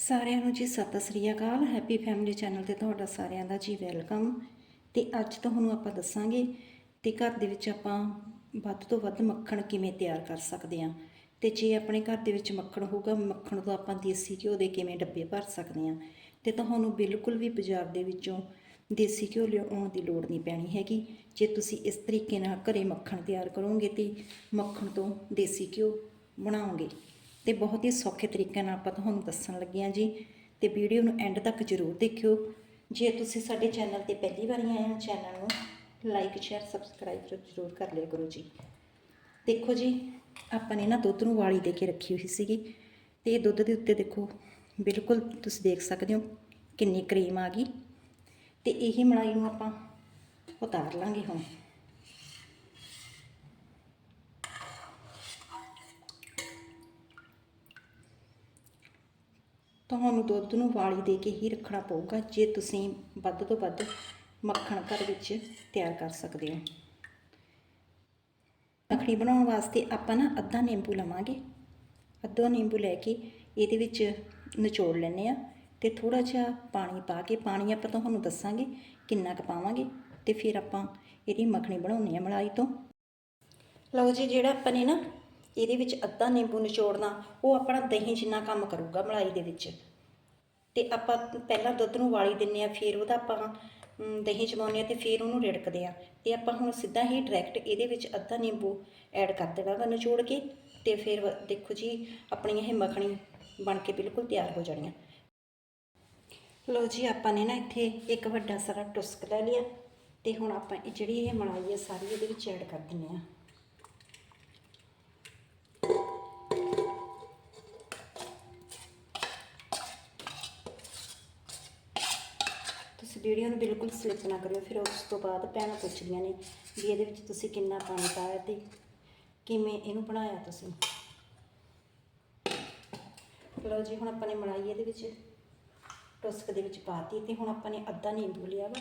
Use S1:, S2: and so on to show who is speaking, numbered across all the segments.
S1: ਸਾਰਿਆਂ ਨੂੰ ਜੀ ਸਤਿ ਸ੍ਰੀ ਅਕਾਲ ਹੈਪੀ ਫੈਮਿਲੀ ਚੈਨਲ ਤੇ ਤੁਹਾਡਾ ਸਾਰਿਆਂ ਦਾ ਜੀ ਵੈਲਕਮ ਤੇ ਅੱਜ ਤੁਹਾਨੂੰ ਆਪਾਂ ਦੱਸਾਂਗੇ ਤੇ ਘਰ ਦੇ ਵਿੱਚ ਆਪਾਂ ਵੱਧ ਤੋਂ ਵੱਧ ਮੱਖਣ ਕਿਵੇਂ ਤਿਆਰ ਕਰ ਸਕਦੇ ਹਾਂ। ਤੇ ਜੇ ਆਪਣੇ ਘਰ ਦੇ ਵਿੱਚ ਮੱਖਣ ਹੋਊਗਾ, ਮੱਖਣ ਤੋਂ ਆਪਾਂ ਦੇਸੀ ਘਿਓ ਦੇ ਕਿਵੇਂ ਡੱਬੇ ਭਰ ਸਕਦੇ ਹਾਂ। ਤੇ ਤੁਹਾਨੂੰ ਬਿਲਕੁਲ ਵੀ ਬਾਜ਼ਾਰ ਦੇ ਵਿੱਚੋਂ ਦੇਸੀ ਘਿਓ ਲਿਆਉਣ ਦੀ ਲੋੜ ਨਹੀਂ ਪੈਣੀ ਹੈਗੀ। ਜੇ ਤੁਸੀਂ ਇਸ ਤਰੀਕੇ ਨਾਲ ਘਰੇ ਮੱਖਣ ਤਿਆਰ ਕਰੋਗੇ ਤੇ ਮੱਖਣ ਤੋਂ ਦੇਸੀ ਘਿਓ ਬਣਾਓਗੇ। ਤੇ ਬਹੁਤ ਹੀ ਸੌਖੇ ਤਰੀਕੇ ਨਾਲ ਆਪਾਂ ਤੁਹਾਨੂੰ ਦੱਸਣ ਲੱਗੇ ਹਾਂ ਜੀ। ਤੇ ਵੀਡੀਓ ਨੂੰ ਐਂਡ ਤੱਕ ਜ਼ਰੂਰ ਦੇਖਿਓ। ਜੇ ਤੁਸੀਂ ਸਾਡੇ ਚੈਨਲ ਤੇ ਪਹਿਲੀ ਵਾਰ ਆਏ ਹੋ, ਚੈਨਲ ਨੂੰ ਲਾਈਕ ਸ਼ੇਅਰ ਸਬਸਕ੍ਰਾਈਬ ਜ਼ਰੂਰ ਕਰ ਲਿਆ ਕਰੋ ਜੀ। ਦੇਖੋ ਜੀ, ਆਪਾਂ ਨੇ ਨਾ ਦੁੱਧ ਨੂੰ ਵਾਲੀ ਦੇ ਕੇ ਰੱਖੀ ਹੋਈ ਸੀਗੀ। ਤੇ ਇਹ ਦੁੱਧ ਦੇ ਉੱਤੇ ਦੇਖੋ, ਬਿਲਕੁਲ ਤੁਸੀਂ ਦੇਖ ਸਕਦੇ ਹੋ ਕਿੰਨੀ ਕਰੀਮ ਆ ਗਈ। ਤੇ ਇਹੀ ਮਲਾਈ ਨੂੰ ਆਪਾਂ ਉਤਾਰ ਲਾਂਗੇ ਹੁਣ। ਤੁਹਾਨੂੰ ਦੁੱਧ ਨੂੰ ਵਾਲੀ ਦੇ ਕੇ ਹੀ ਰੱਖਣਾ ਪਊਗਾ, ਜੇ ਤੁਸੀਂ ਵੱਧ ਤੋਂ ਵੱਧ ਮੱਖਣ ਘਰ ਵਿੱਚ ਤਿਆਰ ਕਰ ਸਕਦੇ ਹੋ। ਮੱਖਣੀ ਬਣਾਉਣ ਵਾਸਤੇ ਆਪਾਂ ਨਾ ਅੱਧਾ ਨਿੰਬੂ ਲਵਾਂਗੇ। ਅੱਧਾ ਨਿੰਬੂ ਲੈ ਕੇ ਇਹਦੇ ਵਿੱਚ ਨਿਚੋੜ ਲੈਣੇ ਆ ਤੇ ਥੋੜਾ ਜਿਹਾ ਪਾਣੀ ਪਾ ਕੇ, ਪਾਣੀ ਆਪਾਂ ਤੁਹਾਨੂੰ ਦੱਸਾਂਗੇ ਕਿੰਨਾ ਕੁ ਪਾਵਾਂਗੇ ਤੇ ਫਿਰ ਆਪਾਂ ਇਹਦੀ ਮੱਖਣੀ ਬਣਾਉਣੀ ਆ ਮਲਾਈ ਤੋਂ। ਲਓ ਜੀ, ਜਿਹੜਾ ਆਪਾਂ ਨੇ ਨਾ ਇਹਦੇ ਵਿੱਚ ਅੱਧਾ ਨਿੰਬੂ ਨਿਚੋੜਨਾ, ਉਹ ਆਪਣਾ ਦਹੀਂ ਜਿੰਨਾ ਕੰਮ ਕਰੂਗਾ ਮਲਾਈ ਦੇ ਵਿੱਚ। ਤੇ ਆਪਾਂ ਪਹਿਲਾਂ ਦੁੱਧ ਨੂੰ ਵਾਲੀ ਦਿੰਨੇ ਆ, ਫਿਰ ਉਹਦਾ ਆਪਾਂ ਦਹੀਂ ਜਮਾਉਂਦੇ ਆ ਤੇ ਫਿਰ ਉਹਨੂੰ ਰਿੜਕਦੇ ਆ। ਤੇ ਆਪਾਂ ਹੁਣ ਸਿੱਧਾ ਹੀ ਡਾਇਰੈਕਟ ਇਹਦੇ ਵਿੱਚ ਅੱਧਾ ਨਿੰਬੂ ਐਡ ਕਰ ਦੇਣਾ ਵਾ ਨਿਚੋੜ ਕੇ ਤੇ ਫਿਰ ਵ- ਦੇਖੋ ਜੀ ਆਪਣੀ ਇਹ ਮੱਖਣੀ ਬਣ ਕੇ ਬਿਲਕੁਲ ਤਿਆਰ ਹੋ ਜਾਣੀਆਂ। ਆ ਲਓ ਜੀ, ਆਪਾਂ ਨੇ ਨਾ ਇੱਥੇ ਇੱਕ ਵੱਡਾ ਸਾਰਾ ਟੁਸਕ ਲੈ ਲਿਆ ਤੇ ਹੁਣ ਆਪਾਂ ਇਹ ਜਿਹੜੀ ਇਹ ਮਲਾਈ ਹੈ ਸਾਰੀ ਇਹਦੇ ਵਿੱਚ ਐਡ ਕਰ ਦਿੰਨੇ ਆ। ਵੀਡੀਓ ਨੂੰ ਬਿਲਕੁਲ ਸਲਿੱਪ ਨਾ ਕਰਿਓ, ਫਿਰ ਉਸ ਤੋਂ ਬਾਅਦ ਭੈਣਾਂ ਪੁੱਛਦੀਆਂ ਨੇ ਵੀ ਇਹਦੇ ਵਿੱਚ ਤੁਸੀਂ ਕਿੰਨਾ ਪਾਣੀ ਪਾਇਆ ਤੇ ਕਿਵੇਂ ਇਹਨੂੰ ਬਣਾਇਆ ਤੁਸੀਂ? ਲਓ ਜੀ, ਹੁਣ ਆਪਾਂ ਨੇ ਮਲਾਈ ਇਹਦੇ ਵਿੱਚ ਟੁਸਕ ਦੇ ਵਿੱਚ ਪਾਤੀ ਤੇ ਹੁਣ ਆਪਾਂ ਨੇ ਅੱਧਾ ਨਿੰਬੂ ਲਿਆ ਵਾ।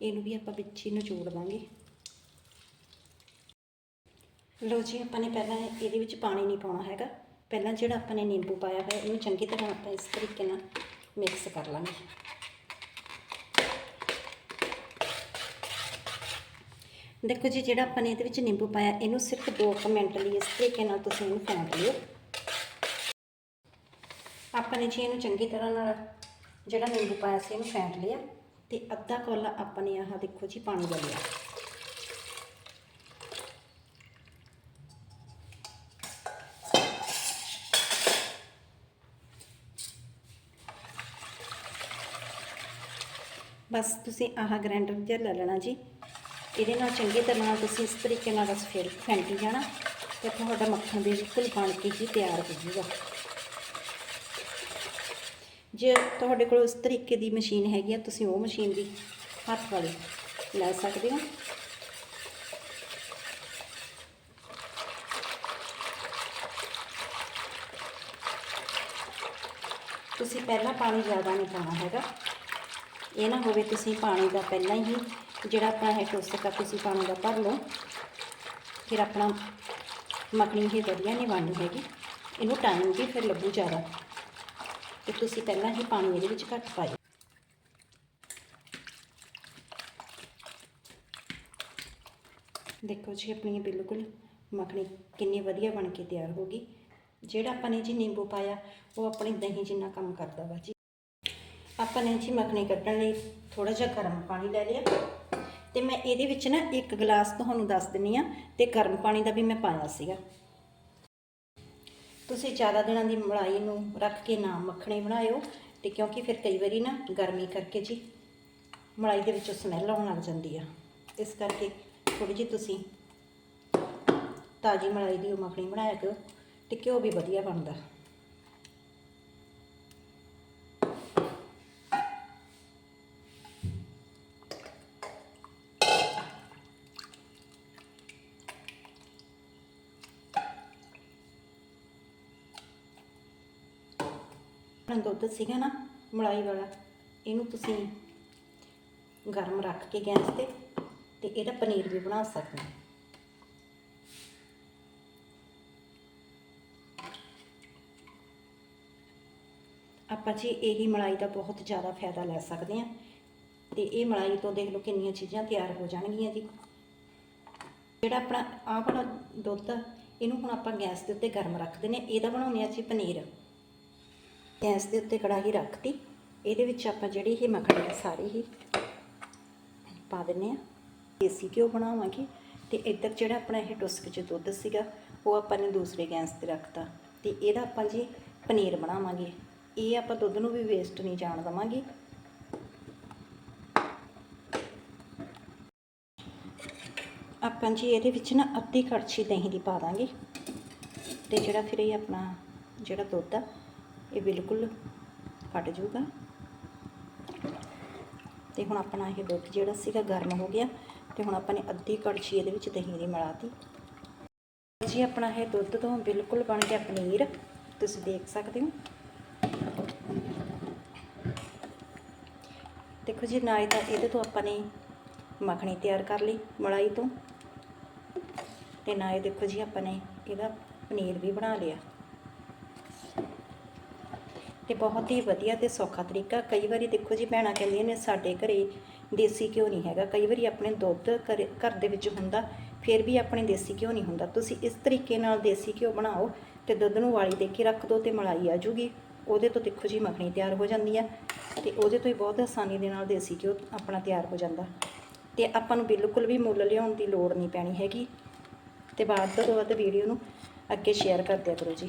S1: ਇਹਨੂੰ ਵੀ ਆਪਾਂ ਵਿੱਚ ਹੀ ਨਿਚੋੜ ਦਾਂਗੇ ਲਓ ਜੀ, ਆਪਾਂ ਨੇ ਪਹਿਲਾਂ ਇਹਦੇ ਵਿੱਚ ਪਾਣੀ ਨਹੀਂ ਪਾਉਣਾ ਹੈਗਾ। ਪਹਿਲਾਂ ਜਿਹੜਾ ਆਪਾਂ ਨੇ ਨਿੰਬੂ ਪਾਇਆ ਹੋਇਆ, ਇਹਨੂੰ ਚੰਗੀ ਤਰ੍ਹਾਂ ਆਪਾਂ ਇਸ ਤਰੀਕੇ ਨਾਲ ਮਿਕਸ ਕਰ ਲਾਂਗੇ। ਦੇਖੋ ਜੀ, ਜਿਹੜਾ ਆਪਾਂ ਨੇ ਇਹਦੇ ਵਿੱਚ ਨਿੰਬੂ ਪਾਇਆ, ਇਹਨੂੰ ਸਿਰਫ 2 ਮਿੰਟ ਲਈ ਇਸ ਤਰੀਕੇ ਨਾਲ ਤੁਸੀਂ ਇਹਨੂੰ ਫੈਂਟ ਲਿਓ। ਆਪਾਂ ਨੇ ਜੀ ਇਹਨੂੰ ਚੰਗੀ ਤਰ੍ਹਾਂ ਨਾਲ ਜਿਹੜਾ ਨਿੰਬੂ ਪਾਇਆ ਸੀ, ਇਹਨੂੰ ਫੈਂਟ ਲਿਆ ਤੇ ਅੱਧਾ ਕੋਲਾ ਆਪਾਂ ਨੇ ਆਹ ਦੇਖੋ ਜੀ, ਪਾਣੀ ਦਾ ਲਿਆ। ਬਸ ਤੁਸੀਂ ਆਹ ਗ੍ਰਾਈਂਡਰ ਜਿਹਾ ਲੈ ਲੈਣਾ ਜੀ। ਇਹਦੇ ਨਾਲ ਚੰਗੀ ਤਰ੍ਹਾਂ ਨਾਲ ਤੁਸੀਂ ਇਸ ਤਰੀਕੇ ਨਾਲ ਬਸ ਫਿਰ ਫੈਂਟੀ ਜਾਣਾ ਤੇ ਤੁਹਾਡਾ ਮੱਖਣ ਬਿਲਕੁਲ ਬਣ ਕੇ ਜੀ ਤਿਆਰ ਹੋ ਜਾਊਗਾ। ਜੇ ਤੁਹਾਡੇ ਕੋਲ ਉਸ ਤਰੀਕੇ ਦੀ ਮਸ਼ੀਨ ਹੈਗੀ ਆ, ਤੁਸੀਂ ਉਹ ਮਸ਼ੀਨ ਦੀ ਹੱਥ ਵਾਲੀ ਲੈ ਸਕਦੇ ਹੋ। ਤੁਸੀਂ ਪਹਿਲਾਂ ਪਾਣੀ ਜ਼ਿਆਦਾ ਨਹੀਂ ਪਾਉਣਾ ਹੈਗਾ। ਇਹ ਨਾ ਹੋਵੇ ਤੁਸੀਂ ਪਾਣੀ ਦਾ ਪਹਿਲਾਂ ਹੀ, ਜਿਹੜਾ ਆਪਣਾ ਹੈ ਆ ਤੁਸੀਂ ਪਾਣੀ ਦਾ ਭਰ ਲਓ। ਫਿਰ ਆਪਣਾ ਮੱਖਣੀ ਹੀ ਵਧੀਆ ਨਹੀਂ ਬਣਨੀ ਹੈਗੀ। ਇਹਨੂੰ ਟਾਈਮ ਵੀ ਫਿਰ ਲੱਗੂ ਜ਼ਿਆਦਾ। ਤੇ ਤੁਸੀਂ ਪਹਿਲਾਂ ਹੀ ਪਾਣੀ ਇਹਦੇ ਵਿੱਚ ਘੱਟ ਪਾਇਓ। ਦੇਖੋ ਜੀ, ਆਪਣੀ ਬਿਲਕੁਲ ਮੱਖਣੀ ਕਿੰਨੀ ਵਧੀਆ ਬਣ ਕੇ ਤਿਆਰ ਹੋ ਗਈ। ਜਿਹੜਾ ਆਪਾਂ ਨੇ ਜੀ ਨਿੰਬੂ ਪਾਇਆ, ਉਹ ਆਪਣੀ ਦਹੀਂ ਜਿੰਨਾ ਕੰਮ ਕਰਦਾ ਵਾ ਜੀ। ਆਪਾਂ ਨੇ ਜੀ ਮੱਖਣੀ ਕੱਢਣ ਲਈ ਥੋੜਾ ਜਿਹਾ ਗਰਮ ਪਾਣੀ ਲੈ ਲਿਆ। ਤੇ ਮੈਂ ਇਹਦੇ ਵਿੱਚ ਨਾ ਇੱਕ ਗਲਾਸ ਤੁਹਾਨੂੰ ਦੱਸ ਦਿੰਨੀ ਆ, ਤੇ ਗਰਮ ਪਾਣੀ ਦਾ ਵੀ ਮੈਂ ਪਾਇਆ ਸੀਗਾ। ਤੁਸੀਂ ਜ਼ਿਆਦਾ ਦਿਨਾਂ ਦੀ ਮਲਾਈ ਨੂੰ ਰੱਖ ਕੇ ਨਾ ਮੱਖਣੀ ਬਣਾਇਓ, ਤੇ ਕਿਉਂਕਿ ਫਿਰ ਕਈ ਵਾਰੀ ਨਾ ਗਰਮੀ ਕਰਕੇ ਜੀ ਮਲਾਈ ਦੇ ਵਿੱਚੋਂ ਸਮੈਲ ਆਉਣ ਲੱਗ ਜਾਂਦੀ ਆ। ਇਸ ਕਰਕੇ ਥੋੜੀ ਜਿਹੀ ਤੁਸੀਂ ਤਾਜ਼ੀ ਮਲਾਈ ਦੀ ਉਹ ਮੱਖਣੀ ਬਣਾਇਆ ਕਰੋ, ਤੇ ਘਿਓ ਵੀ ਵਧੀਆ ਬਣਦਾ। ਆਪਣਾ ਦੁੱਧ ਸੀਗਾ ਨਾ, ਮਲਾਈ ਵਾਲਾ, ਇਹਨੂੰ ਤੁਸੀਂ ਗਰਮ ਰੱਖ ਕੇ ਗੈਸ ਤੇ ਤੇ ਇਹਦਾ ਪਨੀਰ ਵੀ ਬਣਾ ਸਕਦੇ ਹੋ। ਆਪਾਂ ਜੀ ਇਹੀ ਮਲਾਈ ਦਾ ਬਹੁਤ ਜ਼ਿਆਦਾ ਫਾਇਦਾ ਲੈ ਸਕਦੇ ਹਾਂ ਤੇ ਇਹ ਮਲਾਈ ਤੋਂ ਦੇਖ ਲਓ ਕਿੰਨੀਆਂ ਚੀਜ਼ਾਂ ਤਿਆਰ ਹੋ ਜਾਣਗੀਆਂ ਜੀ। ਜਿਹੜਾ ਆਪਣਾ ਆਹ ਵਾਲਾ ਦੁੱਧ, ਇਹਨੂੰ ਹੁਣ ਆਪਾਂ ਗੈਸ ਦੇ ਉੱਤੇ ਗਰਮ ਰੱਖ ਦਿੰਦੇ ਹਾਂ ਇਹਦਾ ਬਣਾਉਂਦੇ ਆ ਜੀ ਪਨੀਰ। ਗੈਸ ਦੇ ਉੱਤੇ ਕੜਾਹੀ ਰੱਖਤੀ। ਇਹਦੇ ਵਿੱਚ ਆਪਾਂ ਜਿਹੜੀ ਇਹ ਮੱਖਣੀ ਆ ਸਾਰੀ ਹੀ ਪਾ ਦਿੰਨੇ ਆ ਦੇਸੀ ਘਿਓ ਬਣਾਵਾਂਗੇ ਤੇ ਇੱਧਰ ਜਿਹੜਾ ਆਪਣਾ ਇਹ ਟੁਸਕ ਚ ਦੁੱਧ ਸੀਗਾ, ਉਹ ਆਪਾਂ ਨੇ ਦੂਸਰੇ ਗੈਸ ਤੇ ਰੱਖਤਾ। ਤੇ ਇਹਦਾ ਆਪਾਂ ਜੀ ਪਨੀਰ ਬਣਾਵਾਂਗੇ। ਇਹ ਆਪਾਂ ਦੁੱਧ ਨੂੰ ਵੀ ਵੇਸਟ ਨਹੀਂ ਜਾਣ ਦੇਵਾਂਗੇ। ਆਪਾਂ ਜੀ ਇਹਦੇ ਵਿੱਚ ਨਾ ਅੱਧੀ ਕੜਛੀ ਦਹੀਂ ਦੀ ਪਾ ਦਾਂਗੇ। ਤੇ ਜਿਹੜਾ ਫਿਰ ਇਹ ਆਪਣਾ ਜਿਹੜਾ ਦੁੱਧ ਆ ਇਹ ਬਿਲਕੁਲ ਫਟ ਜਾਊਗਾ। ਤੇ ਹੁਣ ਆਪਣਾ ਇਹ ਦੁੱਧ ਜਿਹੜਾ ਸੀਗਾ ਗਰਮ ਹੋ ਗਿਆ ਤੇ ਹੁਣ ਆਪਾਂ ਨੇ ਅੱਧੀ ਕੜਛੀ ਇਹਦੇ ਵਿੱਚ ਦਹੀਂ ਦੀ ਮਿਲਾਤੀ ਜੀ, ਆਪਣਾ ਇਹ ਦੁੱਧ ਤੋਂ ਬਿਲਕੁਲ ਬਣ ਗਿਆ ਪਨੀਰ। ਤੁਸੀਂ ਦੇਖ ਸਕਦੇ ਹੋ। ਦੇਖੋ ਜੀ, ਨਾ ਤਾਂ ਇਹਦੇ ਤੋਂ ਆਪਾਂ ਨੇ ਮੱਖਣੀ ਤਿਆਰ ਕਰ ਲਈ ਮਲਾਈ ਤੋਂ। ਤੇ ਨਾ ਇਹ ਦੇਖੋ ਜੀ, ਆਪਾਂ ਨੇ ਇਹਦਾ ਪਨੀਰ ਵੀ ਬਣਾ ਲਿਆ। ਤੇ ਬਹੁਤ ਹੀ ਵਧੀਆ ਤੇ ਸੌਖਾ ਤਰੀਕਾ। ਕਈ ਵਾਰੀ ਦੇਖੋ ਜੀ ਭੈਣਾਂ ਕਹਿੰਦੀਆਂ ਨੇ ਸਾਡੇ ਘਰੇ ਦੇਸੀ ਘਿਓ ਨਹੀਂ ਹੈਗਾ। ਕਈ ਵਾਰੀ ਆਪਣੇ ਦੁੱਧ ਘਰੇ- ਘਰ ਦੇ ਵਿੱਚ ਹੁੰਦਾ, ਫਿਰ ਵੀ ਆਪਣੇ ਦੇਸੀ ਘਿਓ ਨਹੀਂ ਹੁੰਦਾ। ਤੁਸੀਂ ਇਸ ਤਰੀਕੇ ਨਾਲ ਦੇਸੀ ਘਿਓ ਬਣਾਓ ਤੇ ਦੁੱਧ ਨੂੰ ਵਾਲੀ ਦੇ ਕੇ ਰੱਖ ਦਿਓ ਤੇ ਮਲਾਈ ਆ ਜੂਗੀ। ਉਹਦੇ ਤੋਂ ਦੇਖੋ ਜੀ ਮੱਖਣੀ ਤਿਆਰ ਹੋ ਜਾਂਦੀ ਆ ਤੇ ਉਹਦੇ ਤੋਂ ਹੀ ਬਹੁਤ ਆਸਾਨੀ ਦੇ ਨਾਲ ਦੇਸੀ ਘਿਓ ਆਪਣਾ ਤਿਆਰ ਹੋ ਜਾਂਦਾ। ਤੇ ਆਪਾਂ ਨੂੰ ਬਿਲਕੁਲ ਵੀ ਮੁੱਲ ਲਿਆਉਣ ਦੀ ਲੋੜ ਨਹੀਂ ਪੈਣੀ ਹੈਗੀ। ਤੇ ਵੱਧ ਤੋਂ ਵੱਧ ਵੀਡੀਓ ਨੂੰ ਅੱਗੇ ਸ਼ੇਅਰ ਕਰ ਦਿਆ ਕਰੋ ਜੀ।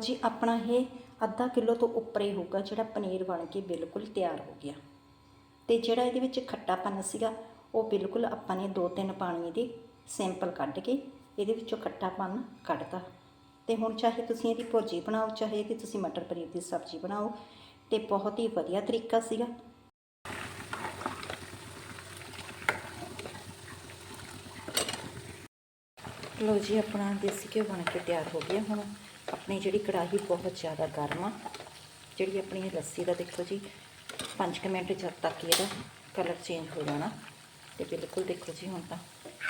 S1: ਜੀ, ਆਪਣਾ ਇਹ ਅੱਧਾ ਕਿਲੋ ਤੋਂ ਉੱਪਰ ਹੀ ਹੋਊਗਾ ਜਿਹੜਾ ਪਨੀਰ ਬਣ ਕੇ ਬਿਲਕੁਲ ਤਿਆਰ ਹੋ ਗਿਆ। ਤੇ ਜਿਹੜਾ ਇਹਦੇ ਵਿੱਚ ਖੱਟਾਪਨ ਸੀਗਾ, ਉਹ ਬਿਲਕੁਲ ਆਪਾਂ ਨੇ ਦੋ ਤਿੰਨ ਪਾਣੀ ਦੇ ਸਿੰਪਲ ਕੱਢ ਕੇ ਇਹਦੇ ਵਿੱਚੋਂ ਖੱਟਾਪਨ ਕੱਢਤਾ। ਤੇ ਹੁਣ ਚਾਹੇ ਤੁਸੀਂ ਇਹਦੀ ਭੁਰਜੀ ਬਣਾਓ, ਚਾਹੇ ਇਹਦੀ ਤੁਸੀਂ ਮਟਰ ਪਨੀਰ ਦੀ ਸਬਜ਼ੀ ਬਣਾਓ, ਤੇ ਬਹੁਤ ਹੀ ਵਧੀਆ ਤਰੀਕਾ ਸੀਗਾ। ਲੋ ਜੀ, ਆਪਣਾ ਦੇਸੀ ਘਿਓ ਬਣ ਕੇ ਤਿਆਰ ਹੋ ਗਿਆ ਹੁਣ। ਆਪਣੀ ਜਿਹੜੀ ਕੜਾਹੀ ਬਹੁਤ ਜ਼ਿਆਦਾ ਗਰਮ ਆ। ਜਿਹੜੀ ਆਪਣੀ ਲੱਸੀ ਦਾ ਦੇਖੋ ਜੀ 5 ਮਿੰਟ ਜਦ ਤੱਕ ਇਹਦਾ ਕਲਰ ਚੇਂਜ ਹੋ ਜਾਣਾ। ਤੇ ਬਿਲਕੁਲ ਦੇਖੋ ਜੀ, ਹੁਣ ਤਾਂ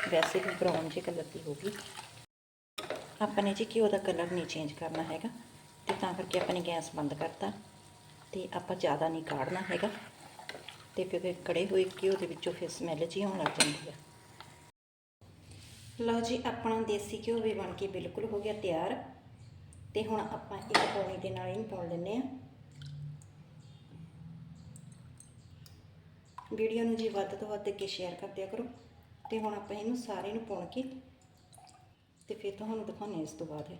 S1: ਵੈਸੇ ਵੀ ਬਰਾਊਨ ਜਿਹੇ ਕਲਰ ਦੀ ਹੋ ਗਈ। ਆਪਾਂ ਨੇ ਜੀ ਘਿਓ ਦਾ ਕਲਰ ਨਹੀਂ ਚੇਂਜ ਕਰਨਾ ਹੈਗਾ। ਤੇ ਤਾਂ ਕਰਕੇ ਆਪਾਂ ਨੇ ਗੈਸ ਬੰਦ ਕਰਤਾ। ਤੇ ਆਪਾਂ ਜ਼ਿਆਦਾ ਨਹੀਂ ਕਾੜਨਾ ਹੈਗਾ। ਤੇ ਕਿਉਂਕਿ ਕੜੇ ਹੋਏ ਘਿਓ ਦੇ ਵਿੱਚੋਂ ਫਿਰ ਸਮੈਲ ਜੀ ਆਉਣ ਲੱਗ ਜਾਂਦੀ ਆ। ਲਓ ਜੀ, ਆਪਣਾ ਦੇਸੀ ਘਿਓ ਵੀ ਬਣ ਕੇ ਬਿਲਕੁਲ ਹੋ ਗਿਆ ਤਿਆਰ। ਤੇ ਹੁਣ ਆਪਾਂ ਇੱਕ ਪੌਣੀ ਦੇ ਨਾਲ ਇਹਨੂੰ ਪਾਉਣ ਲੈਂਦੇ ਆ ਵੀਡੀਓ ਨੂੰ ਜੀ ਵੱਧ ਤੋਂ ਵੱਧ ਅੱਗੇ ਸ਼ੇਅਰ ਕਰ ਦਿਆ ਕਰੋ ਤੇ ਹੁਣ ਆਪਾਂ ਇਹਨੂੰ ਸਾਰੇ ਨੂੰ ਪੁਣ ਕੇ ਤੇ ਫਿਰ ਤੁਹਾਨੂੰ ਦਿਖਾਉਂਦੇ ਇਸ ਤੋਂ ਬਾਅਦ।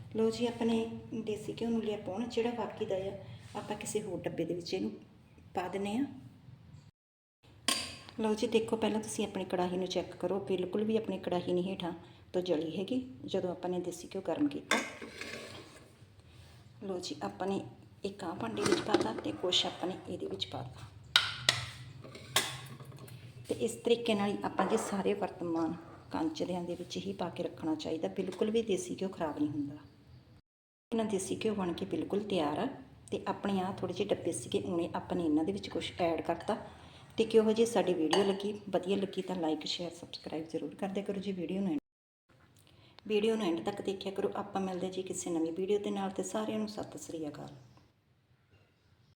S1: ਲੋ ਜੀ ਆਪਣੇ ਦੇਸੀ ਘਿਓ ਨੂੰ ਲਿਆ ਪਾਉਣ, ਜਿਹੜਾ ਬਾਕੀ ਦਾ ਆ, ਆਪਾਂ ਕਿਸੇ ਹੋਰ ਡੱਬੇ ਦੇ ਵਿੱਚ ਇਹਨੂੰ ਪਾ ਦਿੰਨੇ ਆ ਲਓ ਜੀ, ਦੇਖੋ ਪਹਿਲਾਂ ਤੁਸੀਂ ਆਪਣੀ ਕੜਾਹੀ ਨੂੰ ਚੈੱਕ ਕਰੋ, ਬਿਲਕੁਲ ਵੀ ਆਪਣੀ ਕੜਾਹੀ ਨਹੀਂ ਹੇਠਾਂ ਤੋਂ ਜਲੀ ਹੈਗੀ, ਜਦੋਂ ਆਪਾਂ ਨੇ ਦੇਸੀ ਘਿਓ ਗਰਮ ਕੀਤਾ। ਲਓ ਜੀ, ਆਪਾਂ ਨੇ ਇੱਕ ਆਹ ਭਾਂਡੇ ਵਿੱਚ ਪਾਤਾ ਤੇ ਕੁਛ ਆਪਾਂ ਨੇ ਇਹਦੇ ਵਿੱਚ ਪਾਤਾ ਤੇ ਇਸ ਤਰੀਕੇ ਨਾਲ ਆਪਾਂ ਜੀ ਸਾਰੇ ਵਰਤਮਾਨ ਕੰਚਦਿਆਂ ਦੇ ਵਿੱਚ ਹੀ ਪਾ ਕੇ ਰੱਖਣਾ ਚਾਹੀਦਾ, ਬਿਲਕੁਲ ਵੀ ਦੇਸੀ ਘਿਓ ਖਰਾਬ ਨਹੀਂ ਹੁੰਦਾ। ਆਪਣਾ ਦੇਸੀ ਘਿਓ ਬਣ ਕੇ ਬਿਲਕੁਲ ਤਿਆਰ ਆ ਤੇ ਆਪਣੇ ਆ ਥੋੜੇ ਜਿਹੇ ਡੱਬੇ ਸੀਗੇ, ਉਹਨੇ ਆਪਾਂ ਨੇ ਇਹਨਾਂ ਦੇ ਵਿੱਚ ਕੁਝ ਐਡ ਕਰਤਾ। ਤੇ ਕਿਹੋ ਜਿਹੀ ਸਾਡੀ ਵੀਡੀਓ ਲੱਗੀ, ਵਧੀਆ ਲੱਗੀ ਤਾਂ ਲਾਈਕ ਸ਼ੇਅਰ ਸਬਸਕ੍ਰਾਈਬ ਜ਼ਰੂਰ ਕਰਦੇ ਕਰੋ ਜੀ ਵੀਡੀਓ ਨੂੰ ਵੀਡੀਓ ਨੂੰ ਐਂਡ ਤੱਕ ਦੇਖਿਆ ਕਰੋ। ਆਪਾਂ ਮਿਲਦੇ ਜੀ ਕਿਸੇ ਨਵੀਂ ਵੀਡੀਓ ਦੇ ਨਾਲ ਤੇ ਸਾਰਿਆਂ ਨੂੰ ਸਤਿ ਸ੍ਰੀ ਅਕਾਲ।